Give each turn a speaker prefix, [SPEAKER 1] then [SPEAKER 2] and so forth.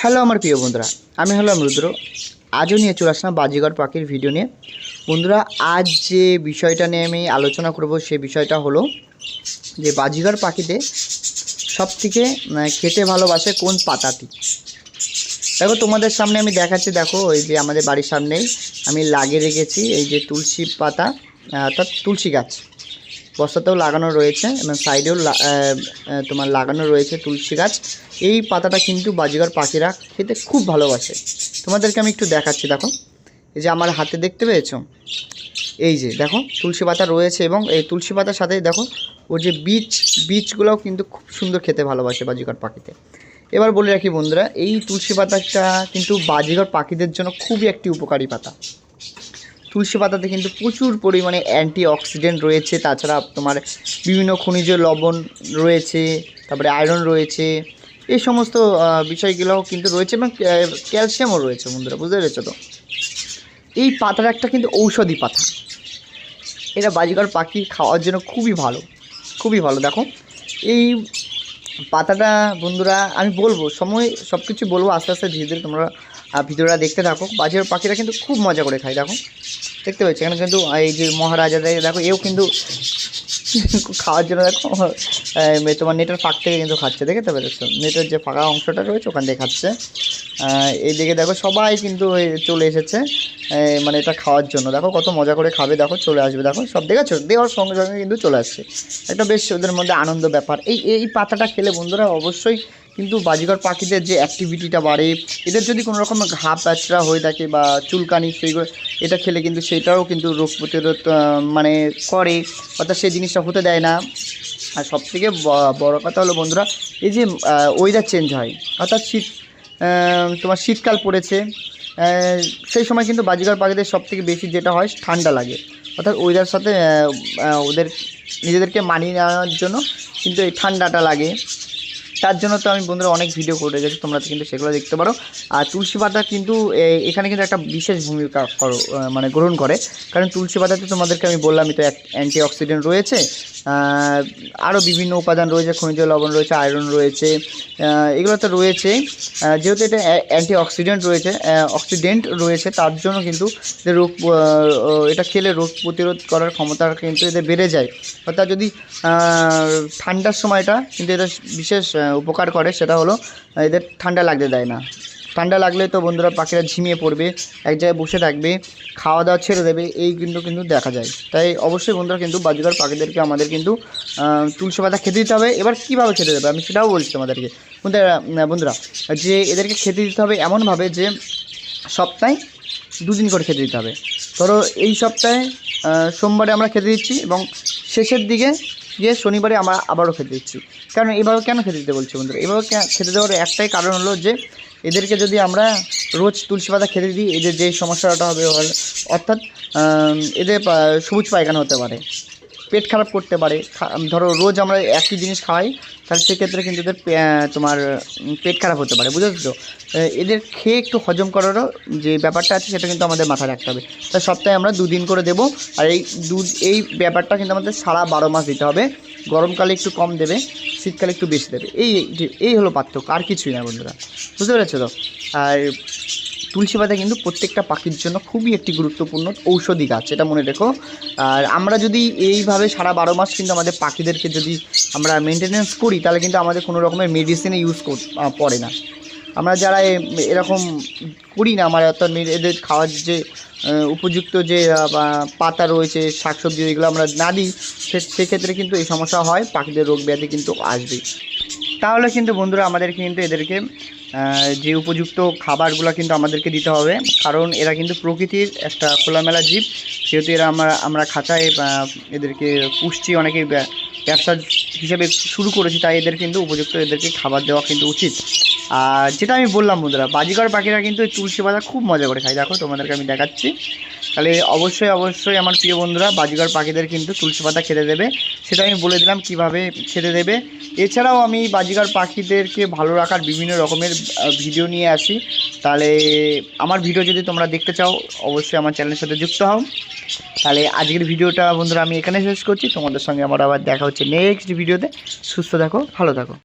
[SPEAKER 1] Hello আমার প্রিয় বন্ধুরা, আমি হলাম রুদ্র। আজও নিয়ে চলে আসলাম বাজিগর পাখির ভিডিও নিয়ে। বন্ধুরা, আজ যে বিষয়টা নিয়ে আমি আলোচনা করব সে বিষয়টা হলো যে বাজিগর পাখিতে সব থেকে খেতে ভালোবাসে কোন পাতাটি? দেখো, তোমাদের সামনে আমি দেখাচ্ছি, দেখো ওই যে আমাদের বাড়ির সামনেই আমি লাগিয়ে রেখেছি, এই যে তুলসী পাতা অর্থাৎ তুলসী গাছ। বস্তাতেও লাগানো রয়েছে এবং সাইডেও তোমার লাগানো রয়েছে তুলসী গাছ। এই পাতাটা কিন্তু বাজিগর পাখিরা খেতে খুব ভালোবাসে। তোমাদেরকে আমি একটু দেখাচ্ছি, দেখো। এই যে আমার হাতে দেখতে পেয়েছ? এই যে, দেখো, তুলসী পাতা রয়েছে এবং এই তুলসী পাতার সাথে, দেখো ওর যে বীজ, বীজগুলোও কিন্তু খুব সুন্দর খেতে ভালোবাসে বাজিগর পাখিতে। এবার বলে রাখি বন্ধুরা, এই তুলসী পাতাটা কিন্তু বাজিগর পাখিদের জন্য খুবই একটি উপকারী পাতা। তুলসী পাতাতে কিন্তু প্রচুর পরিমাণে অ্যান্টি অক্সিডেন্ট রয়েছে। তাছাড়া তোমার বিভিন্ন খনিজ লবণ রয়েছে, তারপরে আয়রন রয়েছে। এই সমস্ত বিষয়গুলোও কিন্তু রয়েছে এবং ক্যালসিয়ামও রয়েছে বন্ধুরা, বুঝতে পেরেছ তো? এই পাতাটা একটা কিন্তু ঔষধি পাতা। এটা বাজিকর পাখি খাওয়ার জন্য খুবই ভালো খুবই ভালো। দেখো, এই পাতাটা বন্ধুরা, আমি বলব, সময় সব কিছু বলব, আস্তে আস্তে ধীরে ধীরে তোমরা ভিডিওটা দেখতে থাকো। বাজিকর পাখিরা কিন্তু খুব মজা করে খায়, দেখো। দেখতে পাচ্ছি। এখানে কিন্তু এই যে মহারাজাদের দেখো এও কিন্তু খাওয়ার জন্য, দেখো তোমার নেটের ফাঁক থেকে কিন্তু খাচ্ছে, দেখতে পেরেছ? নেটের যে ফাঁকা অংশটা রয়েছে, ওখান থেকে খাচ্ছে। এইদিকে দেখো সবাই কিন্তু চলে এসেছে। মানে এটা খাওয়ার জন্য। দেখো কত মজা করে খাবে, দেখো চলে আসবে, দেখো সব দেখেছ দেওয়ার সঙ্গে সঙ্গে কিন্তু চলে আসছে। একটা বেশ ওদের মধ্যে আনন্দ ব্যাপার। এই এই পাতাটা খেলে বন্ধুরা অবশ্যই কিন্তু বাজিকর পাখিদের যে অ্যাক্টিভিটিটা বাড়ে, এদের যদি কোনো রকম ঘা প্যাচড়া হয়ে থাকে বা চুলকানি সেইগুলো, এটা খেলে কিন্তু সেটাও কিন্তু রোগ প্রতিরোধ মানে করে। অর্থাৎ সেই জিনিসটা হতে দেয় না। আর সবথেকে বড় কথা হলো বন্ধুরা, এই যে ওয়েদার চেঞ্জ হয়, অর্থাৎ শীত তোমার শীতকাল পড়েছে। সেই সময় কিন্তু বাজিকার পাখিদের সব থেকে বেশি যেটা হয়, ঠান্ডা লাগে। অর্থাৎ ওয়েদার সাথে ওদের নিজেদেরকে মানিয়ে নেওয়ার জন্য কিন্তু এই ঠান্ডাটা লাগে। তার জন্য তো আমি বন্ধুরা অনেক ভিডিও করে গেছি তোমরা কিন্তু সেগুলো দেখতে পারো। আর তুলসী পাতা কিন্তু এখানে কিন্তু একটা বিশেষ ভূমিকা করো মানে গ্রহণ করে। কারণ তুলসী পাতাতে তোমাদেরকে আমি বললামই তো অ্যান্টি অক্সিডেন্ট রয়েছে আরও বিভিন্ন উপাদান রয়েছে, খনিজ লবণ রয়েছে আয়রন রয়েছে এগুলো তো রয়েছে। যেহেতু এটা অ্যান্টি অক্সিডেন্ট রয়েছে অক্সিডেন্ট রয়েছে, তার জন্য কিন্তু রোগ এটা খেলে রোগ প্রতিরোধ করার ক্ষমতা কিন্তু এদের বেড়ে যায়। অর্থাৎ যদি ঠান্ডার সময়টা কিন্তু এটা বিশেষ উপকার করে, সেটা হলো এদের ঠান্ডা লাগতে দেয় না। ঠান্ডা লাগলে তো বন্ধুরা পাখিরা ঝিমিয়ে পড়বে, এক জায়গায় বসে থাকবে খাওয়া দাওয়া ছেড়ে দেবে, এই কিন্তু কিন্তু দেখা যায়। তাই অবশ্যই বন্ধুরা কিন্তু বাজিকার পাখিদেরকে আমাদের কিন্তু তুলসী পাতা খেতে দিতে হবে। এবার কীভাবে খেতে দেবে? আমি সেটাও বলছি আমাদেরকে বন্ধুরা বন্ধুরা, যে এদেরকে খেতে দিতে হবে এমনভাবে যে সপ্তাহে দুদিন করে খেতে দিতে হবে। ধরো এই সপ্তাহে সোমবারে আমরা খেতে দিচ্ছি এবং শেষের দিকে গিয়ে শনিবারে আমরা আবারও খেতে দিচ্ছি। কারণ এভাবে কেন খেতে দিতে বলছি বন্ধুরা? এভাবে খেতে দেওয়ার একটাই কারণ হলো যে, এদেরকে যদি আমরা রোজ তুলসী পাতা খেতে দিই, এদের যে সমস্যাটা হবে অর্থাৎ এদের সবুজ পায়খানা হতে পারে, পেট খারাপ করতে পারে ধরো রোজ আমরা একই জিনিস খাওয়াই তাহলে সেক্ষেত্রে কিন্তু এদের তোমার পেট খারাপ হতে পারে, বুঝেছ তো? এদের খেয়ে একটু হজম করারও যে ব্যাপারটা আছে, সেটা কিন্তু আমাদের মাথায় রাখতে হবে। তাই সপ্তাহে আমরা দুদিন করে দেবো, আর এই দুধ এই ব্যাপারটা কিন্তু আমাদের সারা বারো মাস দিতে হবে। গরমকালে একটু কম দেবে শীতকালে একটু বেশি দেবে। এই, এই- হলো পার্থক্য, আর কিছুই না বন্ধুরা। বুঝতে পেরেছ তো? আর তুলসী পাতা কিন্তু প্রত্যেকটা পাখির জন্য খুবই একটি গুরুত্বপূর্ণ ঔষধি গাছ এটা মনে রেখো। আর আমরা যদি এইভাবে সারা বারো মাস কিন্তু আমাদের পাখিদেরকে যদি আমরা মেনটেনেন্স করি, তাহলে কিন্তু আমাদের কোনো রকমের মেডিসিনে ইউজ পড়ে না। আমরা যারা এরকম করি না, আমার অর্থাৎ এদের খাওয়ার যে উপযুক্ত যে পাতা রয়েছে, শাকসবজি এগুলো আমরা না দিই সেক্ষেত্রে কিন্তু এই সমস্যা হয়, পাখিদের রোগ ব্যাধি কিন্তু আসবেই তাহলে কিন্তু বন্ধুরা আমাদেরকে কিন্তু এদেরকে যে উপযুক্ত খাবারগুলো কিন্তু আমাদেরকে দিতে হবে, কারণ এরা কিন্তু প্রকৃতির একটা খোলামেলা জীব, সেহেতু এরা আমরা আমরা খাঁচায় এদেরকে পুষছি, অনেকে ব্যবসা হিসেবে শুরু করেছি, তাই এদের কিন্তু উপযুক্ত এদেরকে খাবার দেওয়া কিন্তু উচিত। আর যেটা আমি বললাম বন্ধুরা বাজিকর পাখিরা কিন্তু তুলসী পাতা খুব মজা করে খায়। দেখো, তোমাদেরকে আমি দেখাচ্ছি। তাহলে অবশ্যই অবশ্যই আমার প্রিয় বন্ধুরা বাজিকর পাখিদের কিন্তু তুলসী পাতা খেতে দেবে। সেটা আমি বলে দিলাম কীভাবে খেতে দেবে। এছাড়াও আমি বাজিকার পাখিদেরকে ভালো রাখার বিভিন্ন রকমের ভিডিও নিয়ে আসি। তাহলে আমার ভিডিও যদি তোমরা দেখতে চাও, অবশ্যই আমার চ্যানেলের সাথে যুক্ত হও। তাহলে আজকের ভিডিওটা বন্ধুরা আমি এখানে শেষ করছি। তোমাদের সঙ্গে আমার আবার দেখা হচ্ছে নেক্সট ভিডিওতে সুস্থ থাকো, ভালো থাকো।